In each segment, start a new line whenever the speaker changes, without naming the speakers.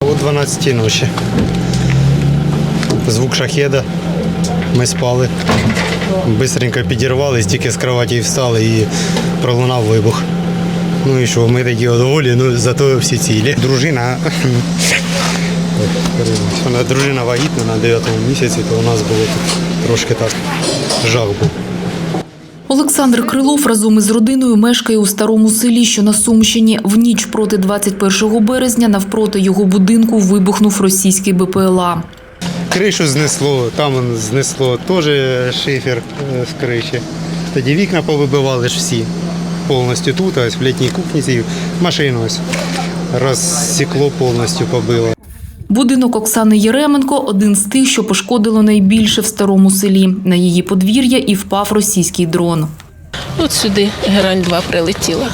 О 12 ночі. Звук шахеда. Ми спали. Бистренько підірвались, тільки з кроваті встали і пролунав вибух. Ну і що, ми такі доволі, ну зато всі цілі. Дружина. Вона дружина вагітна на 9 місяці, то у нас було тут трошки так жах був.
Олександр Крилов разом із родиною мешкає у старому селі, що на Сумщині. В ніч проти 21 березня навпроти його будинку вибухнув російський БПЛА.
Кришу знесло, там знесло теж шифер е, з криші. Тоді вікна повибивали ж всі повністю тут, ось в літній кухні машину ось розсікло повністю побило.
Будинок Оксани Єременко один з тих, що пошкодило найбільше в старому селі. На її подвір'я і впав російський дрон.
От сюди герань 2 прилетіла.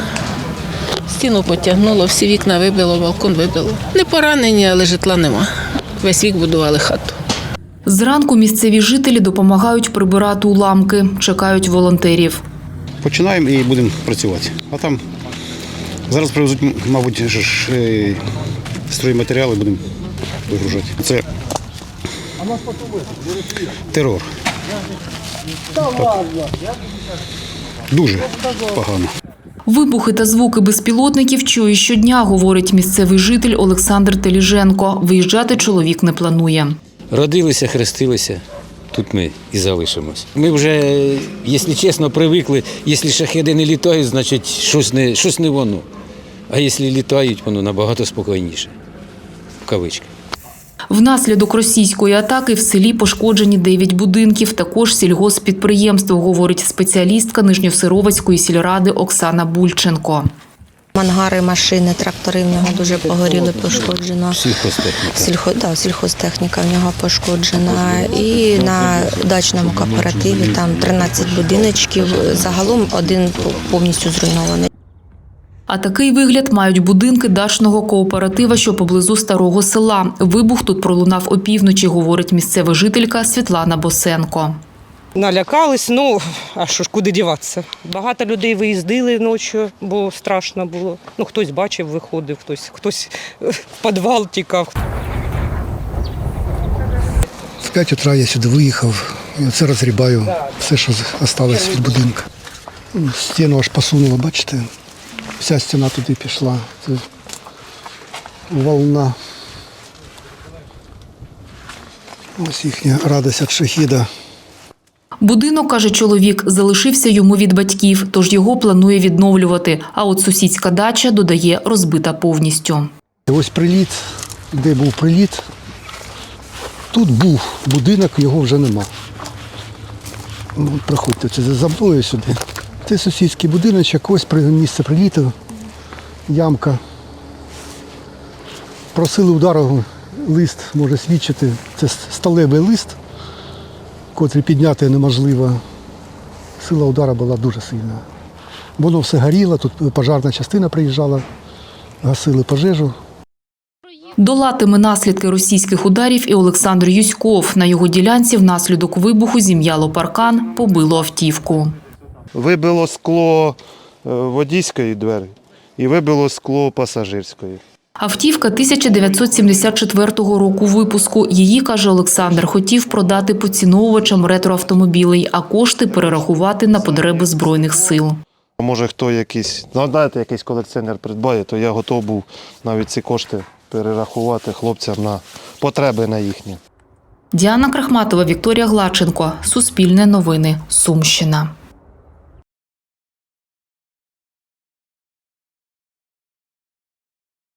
Стіну потягнуло, всі вікна вибило, балкон вибило. Не поранені, але житла нема. Весь вік будували хату.
Зранку місцеві жителі допомагають прибирати уламки, чекають волонтерів.
Починаємо і будемо працювати. А там зараз привезуть, мабуть, е, стройматеріали будемо вигружати. Це терор. Так. Дуже погано.
Вибухи та звуки безпілотників чує щодня, говорить місцевий житель Олександр Теліженко. Виїжджати чоловік не планує.
Родилися, хрестилися. Тут ми і залишимось. Ми вже, якщо чесно, привикли, якщо шахеди не літають, значить щось не, щось не воно. А якщо літають, воно набагато спокійніше. В кавичках.
Внаслідок російської атаки в селі пошкоджені 9 будинків, також сільгосппідприємство, говорить спеціалістка Нижньосировацької сільради Оксана Бульченко.
Мангари, машини, трактори в нього дуже погоріли, пошкоджено.
Сільхозтехніка.
Сільхо, да, сільхозтехніка в нього пошкоджена. І на дачному кооперативі там 13 будиночків. Загалом один повністю зруйнований.
А такий вигляд мають будинки дачного кооператива, що поблизу старого села. Вибух тут пролунав опівночі, говорить місцева жителька Світлана Босенко.
Налякались, ну а що ж, куди діватися? Багато людей виїздили ночі, бо страшно було. Ну, хтось бачив, виходив, хтось, хтось в підвал тікав.
В 5 утра я сюди виїхав і оце розрібаю все, що залишилось від будинку. Ну, Стіну аж посунуло, бачите? Вся стіна туди пішла. Це волна. Ось їхня радость від шахіда.
Будинок, каже чоловік, залишився йому від батьків, тож його планує відновлювати. А от сусідська дача, додає, розбита повністю.
Ось приліт, де був приліт. Тут був будинок, його вже нема. Ну, от Проходьте це за мною сюди. Це сусідський будиночок, ось місце приліту, ямка. Просили удару, лист може свідчити. Це сталевий лист, котрий підняти неможливо. Сила удару була дуже сильна. Воно все горіло, тут пожарна частина приїжджала, гасили пожежу.
Долатиме наслідки російських ударів і Олександр Юськов. На його ділянці внаслідок вибуху зім'яло паркан, побило автівку.
Вибило скло е, водійської двері і вибило скло пасажирської.
Автівка 1974 року випуску. Її, каже Олександр, хотів продати поціновувачам ретроавтомобілей, а кошти перерахувати на потреби Збройних сил.
Може, хто якийсь, ну, знаєте, якийсь колекціонер придбає, то я готов був навіть ці кошти перерахувати хлопцям на потреби на їхні.
Діана Крахматова, Вікторія Глаченко. Суспільне новини. Сумщина.